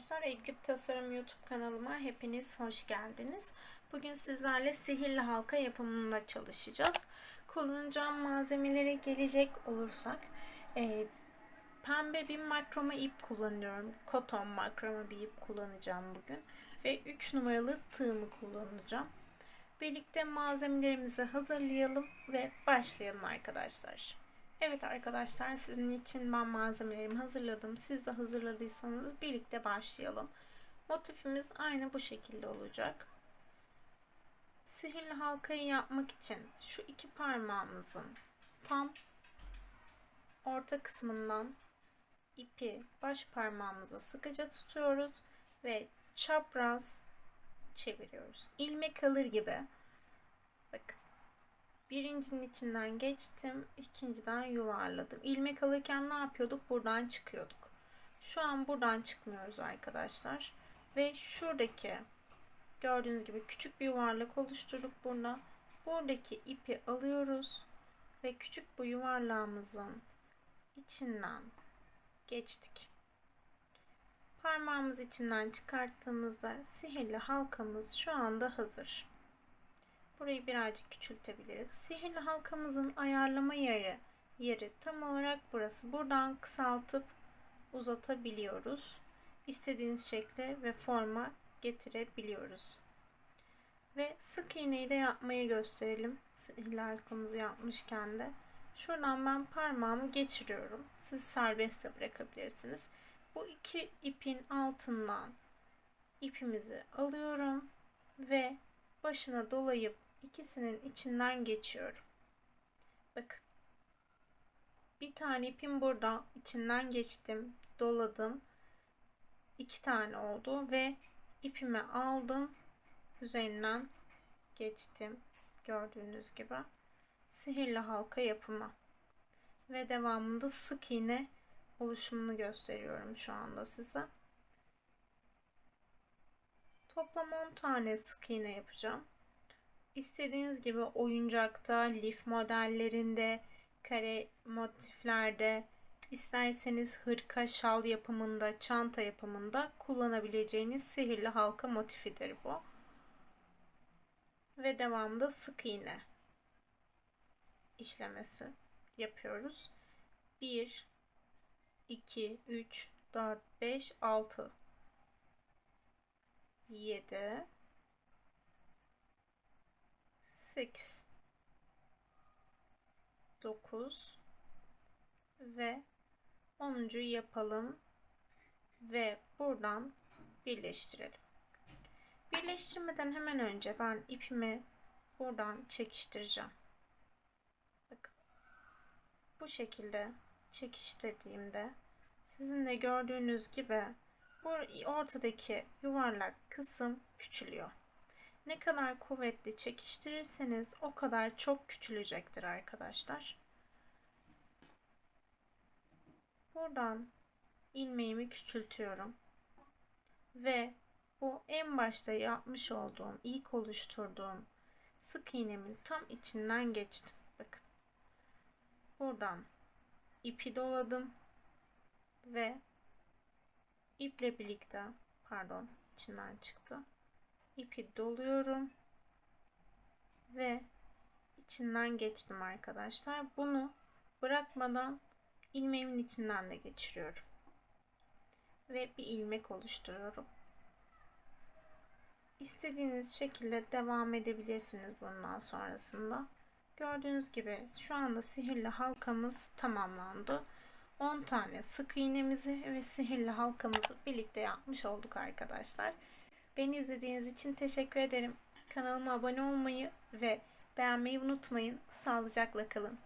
arkadaşlar. Edgip Tasarım YouTube kanalıma hepiniz hoş geldiniz. Bugün sizlerle sihirli halka yapımında çalışacağız. Kullanacağım malzemelere gelecek olursak e, pembe bir makroma ip kullanıyorum. Koton makroma bir ip kullanacağım bugün. Ve 3 numaralı tığımı kullanacağım. Birlikte malzemelerimizi hazırlayalım ve başlayalım arkadaşlar. Evet arkadaşlar sizin için ben malzemelerimi hazırladım. Siz de hazırladıysanız birlikte başlayalım. Motifimiz aynı bu şekilde olacak. Sihirli halkayı yapmak için şu iki parmağımızın tam orta kısmından ipi baş parmağımıza sıkıca tutuyoruz ve çapraz çeviriyoruz. İlmek alır gibi. Bakın Birincinin içinden geçtim. ikinciden yuvarladım. İlmek alırken ne yapıyorduk? Buradan çıkıyorduk. Şu an buradan çıkmıyoruz arkadaşlar. Ve şuradaki gördüğünüz gibi küçük bir yuvarlak oluşturduk burada. Buradaki ipi alıyoruz. Ve küçük bu yuvarlağımızın içinden geçtik. Parmağımız içinden çıkarttığımızda sihirli halkamız şu anda hazır. Burayı birazcık küçültebiliriz. Sihirli halkamızın ayarlama yeri, yeri tam olarak burası. Buradan kısaltıp uzatabiliyoruz. İstediğiniz şekle ve forma getirebiliyoruz. Ve sık iğneyi de yapmayı gösterelim. Sihirli halkamızı yapmışken de. Şuradan ben parmağımı geçiriyorum. Siz serbest de bırakabilirsiniz. Bu iki ipin altından ipimizi alıyorum ve başına dolayıp ikisinin içinden geçiyorum. Bakın. Bir tane ipim burada içinden geçtim, doladım. İki tane oldu ve ipimi aldım. Üzerinden geçtim. Gördüğünüz gibi. Sihirli halka yapımı. Ve devamında sık iğne oluşumunu gösteriyorum şu anda size. Toplam 10 tane sık iğne yapacağım. İstediğiniz gibi oyuncakta, lif modellerinde, kare motiflerde, isterseniz hırka, şal yapımında, çanta yapımında kullanabileceğiniz sihirli halka motifidir bu. Ve devamında sık iğne işlemesi yapıyoruz. 1 2 3 4 5 6 7 8 9 ve 10'uncuyu yapalım ve buradan birleştirelim. Birleştirmeden hemen önce ben ipimi buradan çekiştireceğim. Bakın. Bu şekilde çekiştirdiğimde sizin de gördüğünüz gibi bu ortadaki yuvarlak kısım küçülüyor. Ne kadar kuvvetli çekiştirirseniz o kadar çok küçülecektir arkadaşlar. Buradan ilmeğimi küçültüyorum. Ve bu en başta yapmış olduğum, ilk oluşturduğum sık iğnemin tam içinden geçtim. Bakın. Buradan ipi doladım ve iple birlikte pardon içinden çıktı ipi doluyorum ve içinden geçtim arkadaşlar. Bunu bırakmadan ilmeğimin içinden de geçiriyorum. Ve bir ilmek oluşturuyorum. İstediğiniz şekilde devam edebilirsiniz bundan sonrasında. Gördüğünüz gibi şu anda sihirli halkamız tamamlandı. 10 tane sık iğnemizi ve sihirli halkamızı birlikte yapmış olduk arkadaşlar. Beni izlediğiniz için teşekkür ederim. Kanalıma abone olmayı ve beğenmeyi unutmayın. Sağlıcakla kalın.